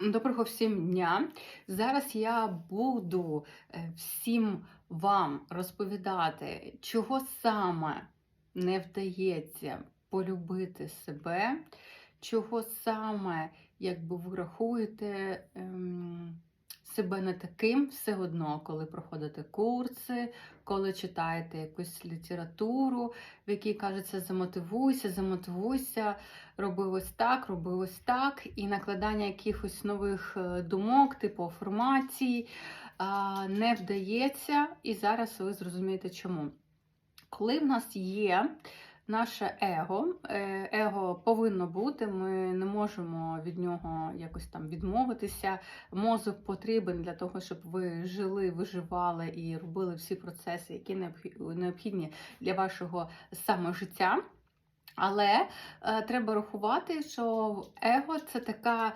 Доброго всім дня! Зараз я буду е, всім вам розповідати, чого саме не вдається полюбити себе, чого саме, якби ви рахуєте ем, себе не таким все одно, коли проходите курси, коли читаєте якусь літературу, в якій кажеться замотивуйся, замотивуйся роби ось так, роби ось так, і накладання якихось нових е, думок, типу афірмацій, а, не вдається, і зараз ви зрозумієте чому. Коли в нас є наше его, е, его повинно бути, ми не можемо від нього якось там відмовитися. Мозок потрібен для того, щоб ви жили, виживали і робили всі процеси, які необхі- необхідні для вашого саможиття. Але е, треба рахувати, що его це така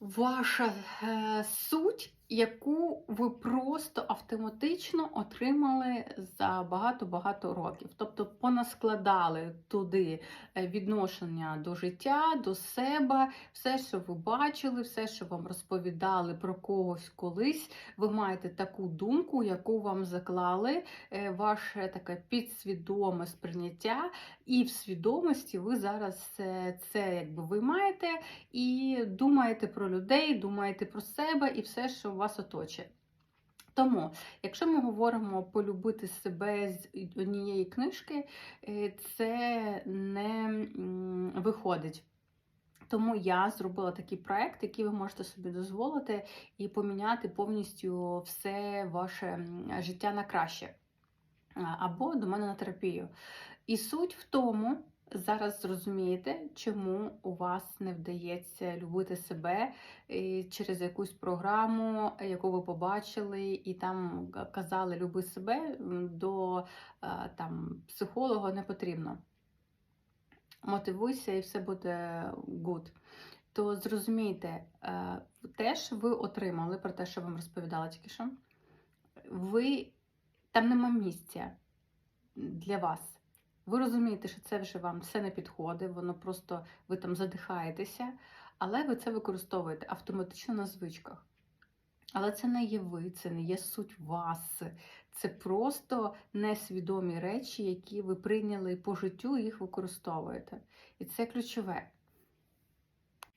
ваша е, суть, яку ви просто автоматично отримали за багато-багато років. Тобто понаскладали туди е, відношення до життя, до себе, все, що ви бачили, все, що вам розповідали про когось колись. Ви маєте таку думку, яку вам заклали, е, ваше таке підсвідоме сприйняття, і в свідомості ви зараз це, це якби ви маєте і думаєте про людей, думаєте про себе і все, що вас оточує. Тому, якщо ми говоримо полюбити себе з однієї книжки, е, це не виходить. Тому я зробила такий проект, який ви можете собі дозволити і поміняти повністю все ваше життя на краще. Або до мене на терапію. І суть в тому, зараз зрозумієте, чому у вас не вдається любити себе е, через якусь програму, яку ви побачили, і там казали люби себе до е, там, психолога не потрібно. Мотивуйся і все буде good. То зрозумійте, е, те, що ви отримали, про те, що вам розповідала тільки що, ви там нема місця для вас. Ви розумієте, що це вже вам все не підходить, воно просто ви там задихаєтеся, але ви це використовуєте автоматично на звичках. Але це не є ви, це не є суть вас. Це просто несвідомі речі, які ви прийняли по життю і їх використовуєте. І це ключове.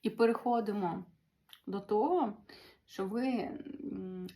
І переходимо до того, що ви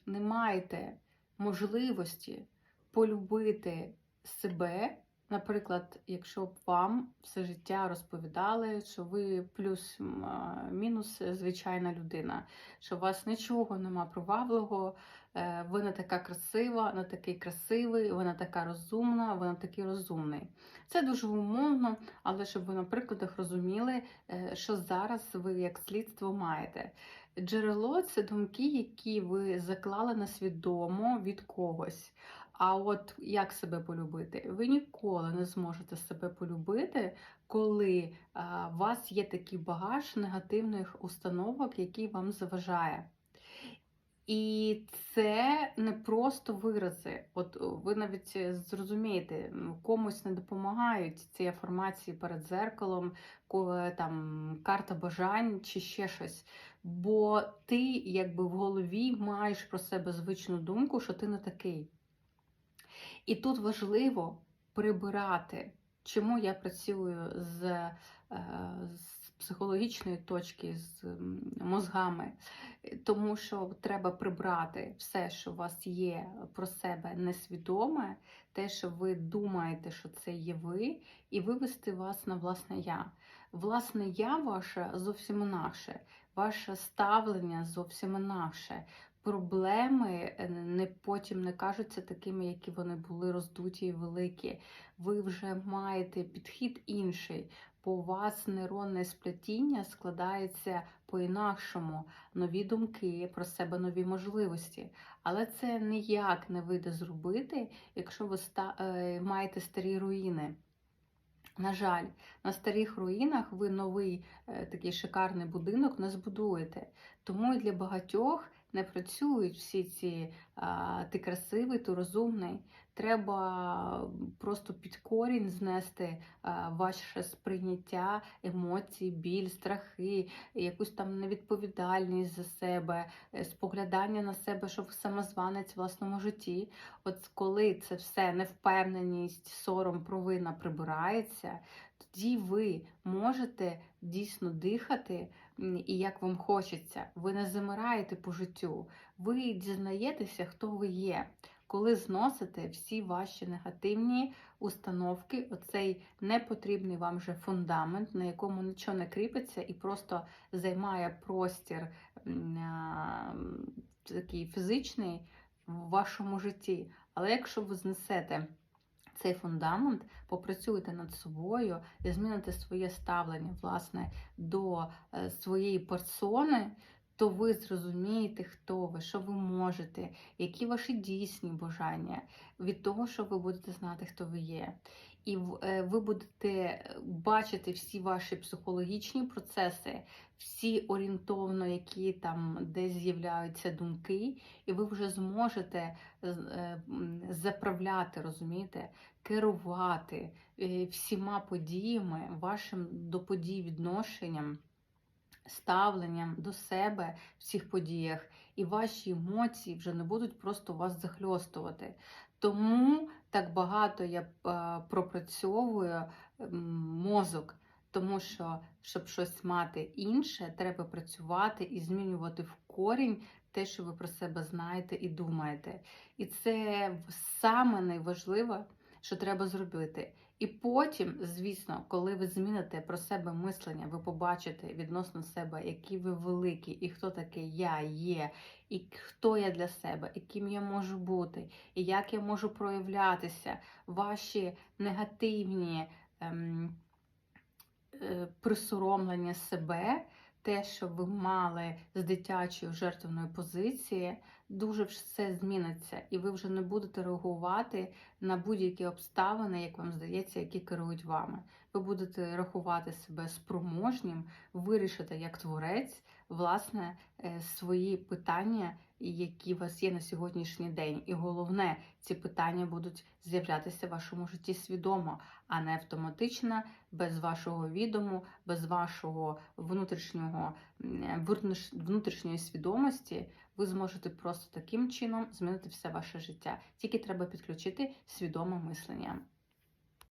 не маєте можливості полюбити себе. Наприклад, якщо б вам все життя розповідали, що ви плюс-мінус звичайна людина, що у вас нічого нема привабливого, е, ви не така красива, не такий красивий, ви не така розумна, ви не такий розумний. Це дуже умовно, але щоб ви на прикладах розуміли, е, що зараз ви як слідство маєте. Джерело це думки, які ви заклали на свідомо від когось. А от як себе полюбити? Ви ніколи не зможете себе полюбити, коли у вас є такий багаж негативних установок, який вам заважає. І це не просто вирази. От ви навіть зрозумієте, комусь не допомагають ці афірмації перед зеркалом, коли там карта бажань чи ще щось. Бо ти якби в голові маєш про себе звичну думку, що ти не такий. І тут важливо прибирати, чому я працюю з, е, з психологічної точки, з мозгами, тому що треба прибрати все, що у вас є про себе несвідоме, те, що ви думаєте, що це є ви, і вивести вас на власне я. Власне я ваше зовсім інакше, ваше ставлення зовсім інакше проблеми е, не потім не кажуться такими, які вони були роздуті і великі. Ви вже маєте підхід інший, бо у вас нейронне сплетіння складається по-інакшому, нові думки про себе, нові можливості. Але це ніяк не вийде зробити, якщо ви е, маєте старі руїни. На жаль, на старих руїнах ви новий е, такий шикарний будинок не збудуєте. Тому і для багатьох не працюють всі ці а, ти красивий, ти розумний. Треба просто під корінь знести а, ваше сприйняття, емоції, біль, страхи, якусь там невідповідальність за себе, е, споглядання на себе, що ви самозванець в власному житті. От коли це все невпевненість, сором, провина прибирається, тоді ви можете дійсно дихати і як вам хочеться. Ви не замираєте по життю, ви дізнаєтеся, хто ви є. Коли зносите всі ваші негативні установки, оцей непотрібний вам же фундамент, на якому нічого не кріпиться і просто займає простір такий фізичний в вашому житті. Але якщо ви знесете цей фундамент, попрацюєте над собою і зміните своє ставлення власне до е, своєї персони, то ви зрозумієте, хто ви, що ви можете, які ваші дійсні бажання від того, що ви будете знати, хто ви є. І е, ви будете бачити всі ваші психологічні процеси, всі орієнтовно, які там десь з'являються думки, і ви вже зможете е, заправляти, розумієте, керувати е, всіма подіями, вашим до подій відношенням, ставленням до себе в цих подіях, і ваші емоції вже не будуть просто вас захльостувати. Тому так багато я е, пропрацьовую мозок. Тому що, щоб щось мати інше, треба працювати і змінювати в корінь те, що ви про себе знаєте і думаєте. І це саме найважливе, що треба зробити. І потім, звісно, коли ви зміните про себе мислення, ви побачите відносно себе, які ви великі, і хто такий я є, і хто я для себе, і ким я можу бути, і як я можу проявлятися, ваші негативні ем, е, присоромлення себе, те, що ви мали з дитячої жертвної позиції, дуже все зміниться, і ви вже не будете реагувати на будь-які обставини, як вам здається, які керують вами. Ви будете рахувати себе спроможнім, вирішити як творець власне е, свої питання, які у вас є на сьогоднішній день. І головне, ці питання будуть з'являтися в вашому житті свідомо, а не автоматично, без вашого відому, без вашого внутрішнього внутрішньої свідомості. Ви зможете просто таким чином змінити все ваше життя. Тільки треба підключити свідоме мислення.